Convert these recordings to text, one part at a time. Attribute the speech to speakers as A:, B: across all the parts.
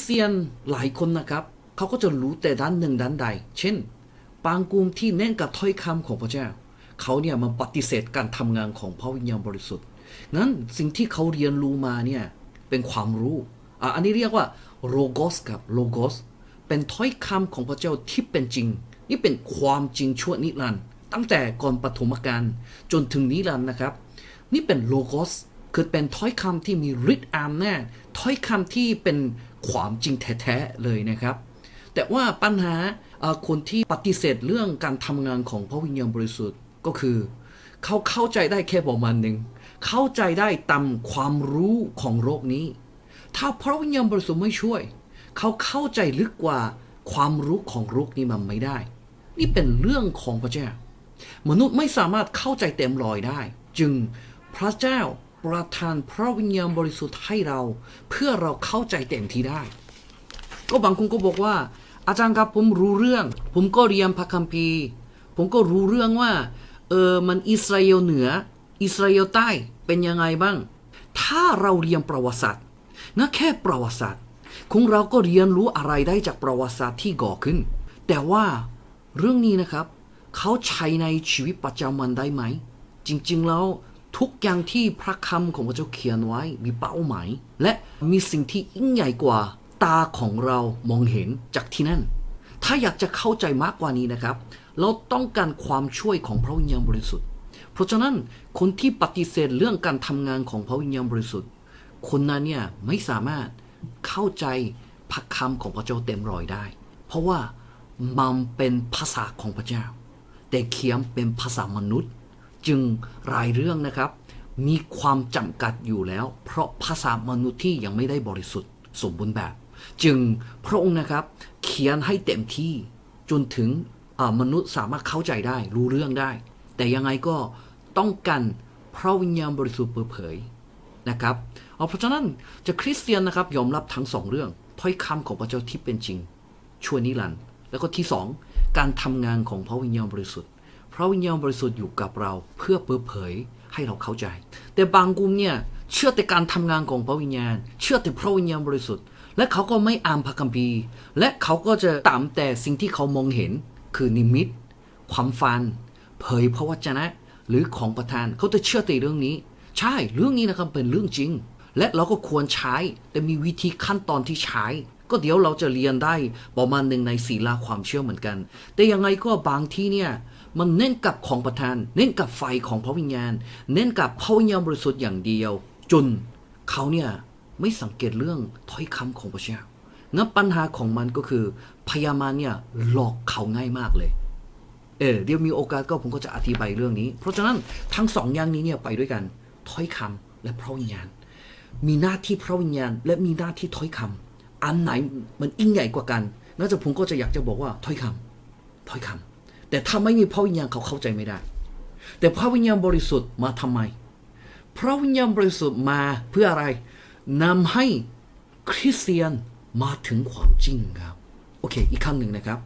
A: สเตียนหลายคนนะครับ เขาก็จะรู้แต่ด้านหนึ่งด้านใด เช่น บางกลุ่มที่เน้นกับถ้อยคำของพระเจ้า เขาเนี่ยมาปฏิเสธการทำงานของพระวิญญาณบริสุทธิ์งั้นสิ่งที่เขาเรียนรู้มาเนี่ยเป็นความรู้อะอันนี้เรียกว่าโลโกสกับโลโกสเป็นถ้อยคำของพระเจ้าที่เป็นจริง นี่เป็นความจริงชั่วนิรันดร์ตั้งแต่ก่อนปฐมกาลจนถึงนิรันดร์นะครับ นี่เป็นโลโกสคือเป็นถ้อยคำที่มีฤทธิ์อำนาจถ้อยคำที่เป็น ความจริงแท้ๆเลยนะครับ แต่ว่าปัญหาคนที่ปฏิเสธเรื่องการทำงานของพระวิญญาณบริสุทธิ์ก็คือ เขาเข้าใจได้แค่ประมาณหนึ่งเข้าใจได้ตามความรู้ของโลกนี้ ถ้าพระวิญญาณบริสุทธิ์ไม่ช่วย เขาเข้าใจลึกกว่าความรู้ของโลกนี้มันไม่ได้ นี่เป็นเรื่องของพระเจ้ามนุษย์ไม่สามารถเข้าใจเต็มรอยได้ จึงพระเจ้า ประทานพระวิญญาณบริสุทธิ์ให้เรา เพื่อเราเข้าใจเต็มที่ได้ ก็บางคนก็บอกว่า อาจารย์ครับผมรู้เรื่อง ผมก็เรียนพระคัมภีร์ ผมก็รู้เรื่องว่าเออมันอิสราเอลเหนือ อิสราเอลใต้เป็นยังไงบ้าง ถ้าเราเรียนประวัติศาสตร์นะแค่ประวัติศาสตร์คงเราก็เรียนรู้อะไรได้จากประวัติศาสตร์ที่ก่อขึ้น แต่ว่าเรื่องนี้นะครับ เขาใช้ในชีวิตประจำวันได้ไหม จริงๆแล้ว ทุกอย่างที่พระคำของพระเจ้าเขียนไว้มีเป้าหมาย และมีสิ่งที่ยิ่งใหญ่กว่าตาของเรามองเห็นจากที่นั่น ถ้าอยากจะเข้าใจมากกว่านี้นะครับ เราต้องการความช่วยของพระวิญญาณบริสุทธิ์ เพราะฉะนั้นคนที่ปฏิเสธเรื่องการทำงานของพระวิญญาณบริสุทธิ์ คนนั้นเนี่ยไม่สามารถเข้าใจพระคำของพระเจ้าเต็มรอยได้ เพราะว่ามันเป็นภาษาของพระเจ้า แต่เขียนเป็นภาษามนุษย์ จึงรายเรื่องนะครับ มีความจำกัดอยู่แล้ว เพราะภาษามนุษย์ที่ยังไม่ได้บริสุทธิ์สมบูรณ์แบบ จึงพระองค์นะครับ เขียนให้เต็มที่จนถึงมนุษย์สามารถเข้าใจได้รู้เรื่องได้ แต่ยังไงก็ต้องกันพระวิญญาณบริสุทธิ์เปิดเผยนะครับเอาเพราะฉะนั้นจะคริสเตียนนะครับยอมรับทั้งสองเรื่องถ้อยคำของพระเจ้าที่เป็นจริงชั่วนิรันดร์แล้วก็ที่สองการทำงานของพระวิญญาณบริสุทธิ์ ระวิญญาณบริสุทธิ์อยู่กับเราเพื่อเปิดเผยให้เราเข้าใจ แต่บางกลุ่มเนี่ยเชื่อแต่การทำงานของพระวิญญาณ เชื่อแต่พระวิญญาณบริสุทธิ์ และเขาก็ไม่อ่านพระคัมภีร์ และเขาก็จะตามแต่สิ่งที่เขามองเห็น คือนิมิต ความฝัน เผยพระวจนะ หรือของประทานเขาจะเชื่อแต่เรื่องนี้ ใช่เรื่องนี้นะครับเป็นเรื่องจริง และเราก็ควรใช้ แต่มีวิธีขั้นตอนที่ใช้ ก็เดี๋ยวเราจะเรียนได้ประมาณหนึ่งในศีลาความเชื่อเหมือนกัน แต่ยังไงก็บางที่เนี่ย มันเน้นกับของประทาน เน้นกับไฟของพระวิญญาณ เน้นกับพระวิญญาณบริสุทธิ์อย่างเดียว จนเขาเนี่ยไม่สังเกตเรื่องถ้อยคำของพระเจ้างั้นปัญหาของมันก็คือพยามารเนี่ยหลอกเขาง่ายมากเลยเออเดี๋ยวมีโอกาสก็ผมก็จะอธิบายเรื่องนี้ เพราะฉะนั้นทั้งสองอย่างนี้เนี่ยไปด้วยกันถ้อยคำและพระวิญญาณ มีหน้าที่พระวิญญาณ และมีหน้าที่ถ้อยคำอันไหนมันยิ่งใหญ่กว่ากันน่าจะผมก็จะอยากจะบอกว่าถ้อยคำถ้อยคำ แต่ถ้าไม่มีพระวิญญาณเขาเข้าใจไม่ได้ แต่พระวิญญาณบริสุทธิ์มาทำไม พระวิญญาณบริสุทธิ์มาเพื่ออะไรนำให้คริสเตียนมาถึงความจริงครับ โอเค อีกครั้งหนึ่งนะครับ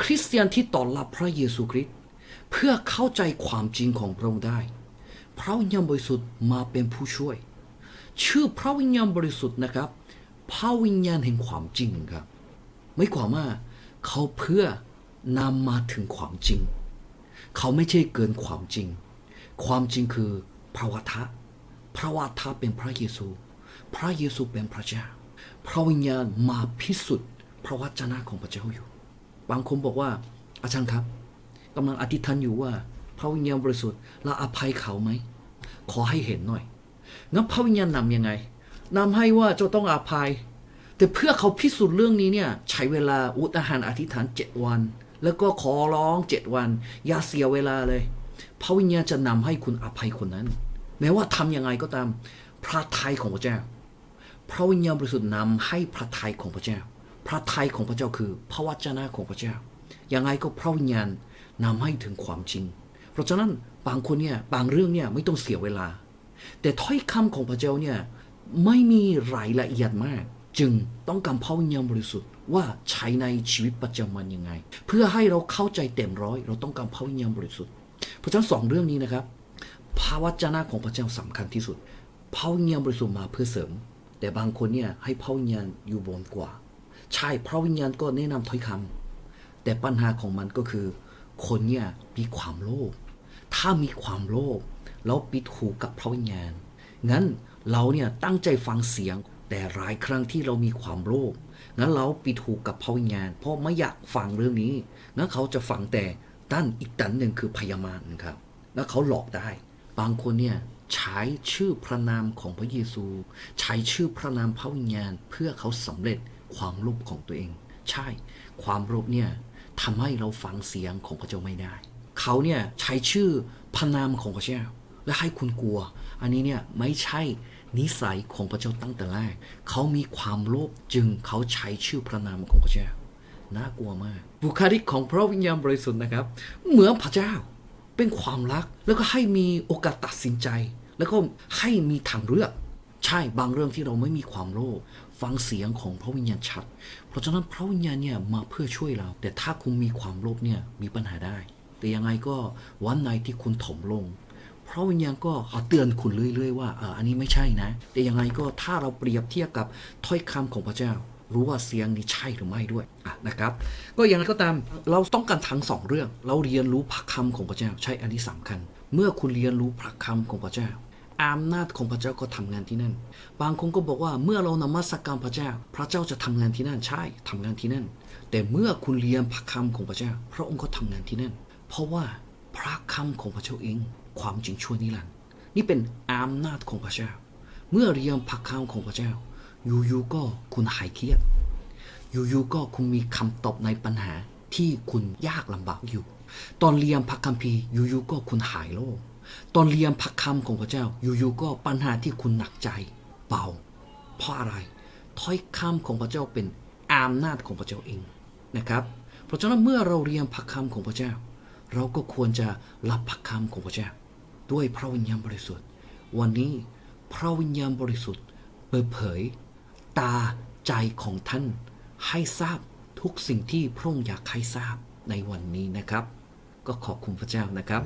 A: คริสเตียนที่ต้อนรับพระเยซูคริสต์เพื่อเข้าใจความจริงของพระองค์ได้ พระวิญญาณบริสุทธิ์มาเป็นผู้ช่วย ชื่อพระวิญญาณบริสุทธิ์นะครับ พระวิญญาณแห่งความจริงครับ ไม่ความาเขาเพื่อ นำมาถึงความจริง เขาไม่ใช่เกินความจริง ความจริงคือพระวทะพระวทะเป็นพระเยซู พระเยซูเป็นพระเจ้า พระวิญญาณมาพิสูจน์พระวจนะของพระเจ้าอยู่ บางคนบอกว่า อาจารย์ครับกำลังอธิษฐานอยู่ว่า พระวิญญาณบริสุทธิ์เราอภัยเขาไหม ขอให้เห็นหน่อยงั้นพระวิญญาณนำยังไงนำให้ว่าเจ้าต้องอภัย แต่เพื่อเขาพิสูจน์เรื่องนี้เนี่ยใช้เวลาอุทหารอธิษฐานเจ็ดวัน แล้วก็ขอร้องเจ็ดวัน อย่าเสียเวลาเลย พระวิญญาณจะนำให้คุณอภัยคนนั้น แม้ว่าทำยังไงก็ตาม พระทัยของพระเจ้า พระวิญญาณบริสุทธิ์นำให้พระทัยของพระเจ้า พระทัยของพระเจ้าคือ พระวจนะของพระเจ้า ยังไงก็พระวิญญาณนำให้ถึงความจริง เพราะฉะนั้นบางคนเนี่ยบางเรื่องเนี่ยไม่ต้องเสียเวลา แต่ถ้อยคำของพระเจ้าเนี่ยไม่มีรายละเอียดมาก จึงต้องการพระวิญญาณบริสุทธิ์ว่าใช้ในชีวิตประจำวันยังไง เพื่อให้เราเข้าใจเต็มร้อย เราต้องการพระวิญญาณบริสุทธิ์เพราะฉะนั้นสองเรื่องนี้นะครับพระวจนะของพระเจ้าสำคัญที่สุดพระวิญญาณบริสุทธิ์มาเพื่อเสริม แต่บางคนเนี่ยให้พระวิญญาณอยู่บนกว่า ใช่พระวิญญาณก็แนะนำถ้อยคำแต่ปัญหาของมันก็คือ คนเนี่ยมีความโลภถ้ามีความโลภแล้วปิดหูกับพระวิญญาณงั้นเราเนี่ยตั้งใจฟังเสียง แต่หลายครั้งที่เรามีความโลภงั้นเราไปิดหูกกับพระวิญญาณ เพราะไม่อยากฟังเรื่องนี้งั้นเขาจะฟังแต่ด้านอีกด้านหนึ่งคือพยามารนะครับ แล้วเขาหลอกได้ บางคนเนี่ยใช้ชื่อพระนามของพระเยซู ใช้ชื่อพระนามพระวิญญาณ เพื่อเขาสำเร็จความโลภของตัวเอง ใช่ ความโลภเนี่ยทำให้เราฟังเสียงของพระเจ้าไม่ได้ เขาเนี่ยใช้ชื่อพระนามของพระเจ้าและให้คุณกลัว อันนี้เนี่ยไม่ใช่ นิสัยของพระเจ้าตั้งแต่แรก เขามีความโลภจึงเขาใช้ชื่อพระนามของพระเจ้า น่ากลัวมาก บุคลิกของพระวิญญาณบริสุทธิ์นะครับ เหมือนพระเจ้าเป็นความรัก แล้วก็ให้มีโอกาสตัดสินใจ แล้วก็ให้มีทางเลือก ใช่บางเรื่องที่เราไม่มีความโลภฟังเสียงของพระวิญญาณชัด เพราะฉะนั้นพระวิญญาณเนี่ยมาเพื่อช่วยเรา แต่ถ้าคุณมีความโลภเนี่ยมีปัญหาได้ แต่ยังไงก็วันไหนที่คุณถมลง พระวิญญาณก็เตือนคุณเรื่อยๆว่าเอออันนี้ไม่ใช่นะ แต่ยังไงก็ถ้าเราเปรียบเทียบกับถ้อยคำของพระเจ้า รู้ว่าเสียงนี้ใช่หรือไม่ด้วยะนะครับ ก็อย่างไรก็ตามเราต้องการทั้งสองเรื่อง เราเรียนรู้พระคำของพระเจ้าใช่อันนี้สำคัญ เมื่อคุณเรียนรู้พระคำของพระเจ้าอำนาจของพระเจ้าก็ทำงานที่นั่น บางคนก็บอกว่าเมื่อเรานมัสการพระเจ้า พระเจ้าจะทำงานที่นั่นใช่ทำงานที่นั่น แต่เมื่อคุณเรียนพระคำของพระเจ้า พระองค์ก็ทำงานที่นั่น เพราะว่า พระคำของพระเจ้าเอง ความจริงชั่วนิรันดร์นี่เป็นอำนาจของพระเจ้า เมื่อเรียนพระคำของพระเจ้า อยู่ๆก็คุณหายเครียด อยู่ๆก็คุณมีคำตอบในปัญหาที่คุณยากลำบากอยู่ ตอนเรียนพระคัมภีร์อยู่ๆก็คุณหายโลกตอนเรียนพระคำของพระเจ้า อยู่ๆก็ปัญหาที่คุณหนักใจเบาเพราะอะไรถ้อยคำของพระเจ้าเป็นอำนาจของพระเจ้าเองนะครับ เพราะฉะนั้นเมื่อเราเรียนพระคำของพระเจ้า เราก็ควรจะรับพระคำของพระเจ้าด้วยพระวิญญาณบริสุทธิ์ วันนี้พระวิญญาณบริสุทธิ์ เปิดเผย ตาใจของท่านให้ทราบทุกสิ่งที่พระองค์อยากให้ทราบในวันนี้นะครับ ก็ขอบคุณพระเจ้านะครับ